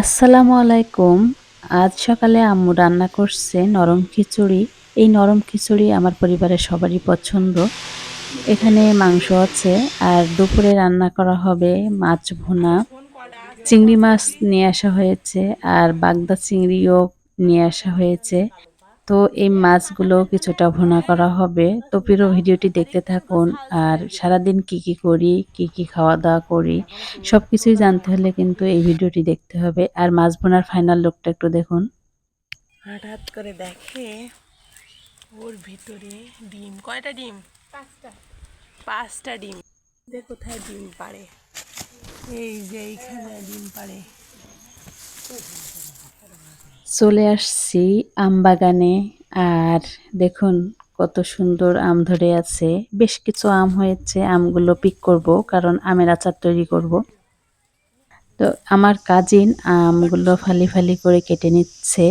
আসসালামু আলাইকুম। আজ সকালে আম্মু রান্না করছে নরম খিচুড়ি। এই নরম খিচুড়ি আমার পরিবারের সবারই পছন্দ। এখানে মাংস আছে আর দুপুরে রান্না করা হবে মাছ ভুনা। চিংড়ি মাছ নিয়ে আসা হয়েছে আর বাগদা চিংড়িও নিয়ে আসা হয়েছে। তো এই মাছগুলো কিছুটা ভুনা করা হবে। তো পুরো ভিডিওটি দেখতে থাকুন আর সারাদিন কি কি করি কি কি খাওয়া দাওয়া করি সব কিছুই জানতে হলে কিন্তু এই ভিডিওটি দেখতে হবে। আর মাছ ভুনার ফাইনাল লুকটা একটু দেখুন। হঠাৎ করে দেখে ওর ভিতরে ডিম। কয়টা ডিম? পাঁচটা। পাঁচটা ডিম। কোথায় ডিম পাড়ে? এই যে এইখানে ডিম পাড়ে। চলে আসছি আম বাগানে আর দেখুন কত সুন্দর আম ধরে আছে। বেশ কিছু আম হয়েছে, আমগুলো পিক করব কারণ আমের আচার তৈরি করব। তো আমার কাজিন আমগুলো ফালি ফালি করে কেটে নিচ্ছে।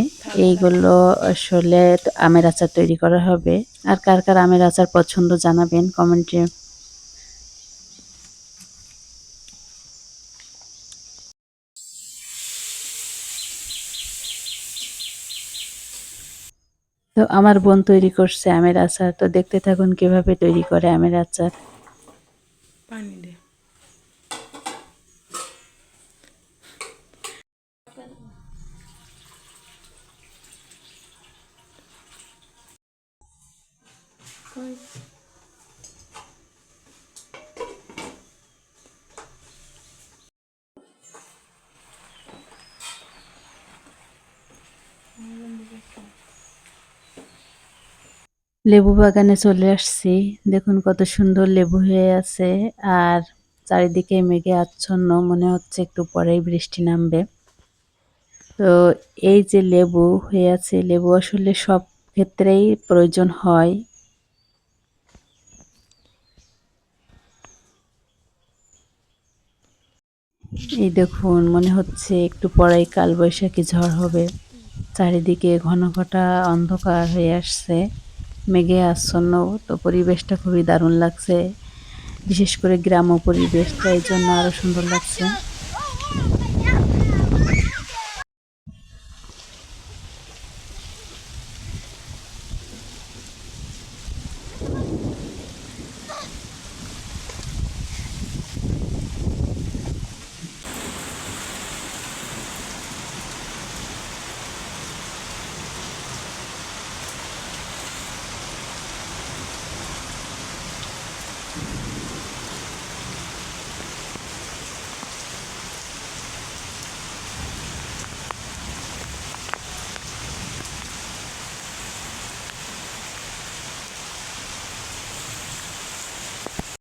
এইগুলো আসলে আমের আচার তৈরি করা হবে। আর কার কার আমের আচার পছন্দ জানাবেন কমেন্টে তো আমার বোন তৈরি করছে আমের আচার। তো দেখতে থাকুন কীভাবে তৈরি করে আমের আচার। পানি দে। লেবু বাগানে চলে আসছি। দেখুন কত সুন্দর লেবু হয়ে আছে আর চারিদিকে মেঘে আচ্ছন্ন, মনে হচ্ছে একটু পরেই বৃষ্টি নামবে। তো এই যে লেবু হয়ে আছে, লেবু আসলে সব ক্ষেত্রেই প্রয়োজন হয়। এই দেখুন, মনে হচ্ছে একটু পরেই কালবৈশাখী ঝড় হবে। চারিদিকে ঘন ঘটা অন্ধকার হয়ে আসছে। মেঘে আচ্ছন্ন, তো পরিবেশটা খুবই দারুণ লাগছে। বিশেষ করে গ্রাম্য পরিবেশটা এই জন্য আরও সুন্দর লাগছে।